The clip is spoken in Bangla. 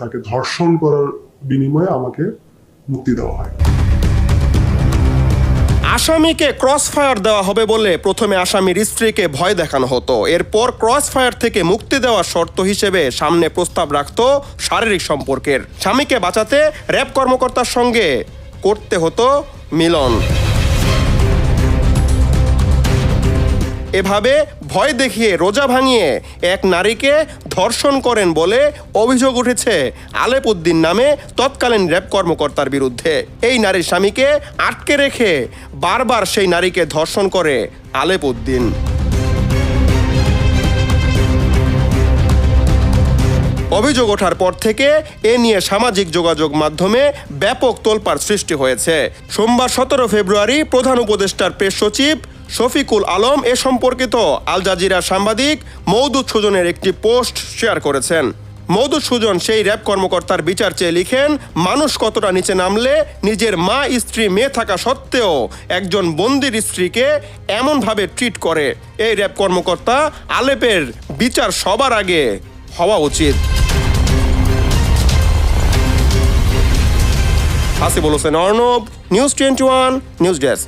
তাকে ধর্ষণ করার বিনিময়ে আমাকে মুক্তি দেওয়া হয়। আসামিকে ক্রস ফায়ার দেওয়া হবে বলে প্রথমে আসামির স্ত্রীকে ভয় দেখানো হতো। এরপর ক্রস ফায়ার থেকে মুক্তি দেওয়ার শর্ত হিসেবে সামনে প্রস্তাব রাখত শারীরিক সম্পর্কের। স্বামীকে বাঁচাতে র্যাব কর্মকর্তার সঙ্গে করতে হতো মিলন। এভাবে ভয় দেখিয়ে, রোজা ভাঙিয়ে এক নারীকে ধর্ষণ করেন বলে অভিযোগ উঠেছে। আলেপুদ্দিন নামে তৎকালীন র্যাব কর্মকর্তার বিরুদ্ধে। এই নারীর স্বামীকে আটকে রেখে বারবার সেই নারীকে ধর্ষণ করে আলেপুদ্দিন। অভিযোগ ওঠার পর থেকে এ নিয়ে সামাজিক যোগাযোগ মাধ্যমে ব্যাপক তোলপাড় সৃষ্টি হয়েছে। সোমবার সতেরো ফেব্রুয়ারি প্রধান উপদেষ্টার প্রেস সচিব শফিকুল আলম এ সম্পর্কিত আল জাজিরা সাংবাদিক মৌদুদ সুজনের একটি পোস্ট শেয়ার করেছেন। মৌদুদ সুজন সেই র্যাব কর্মকর্তার বিচার চেয়ে লিখেন, মানুষ কতটা নিচে নামলে নিজের মা, স্ত্রী, মেয়ে থাকা সত্ত্বেও একজন বন্দির স্ত্রীকে এমনভাবে ট্রিট করে। এই র্যাব কর্মকর্তা আলেপের বিচার সবার আগে হওয়া উচিত। Hasibul Hossain Arnab, news twenty one, news desk.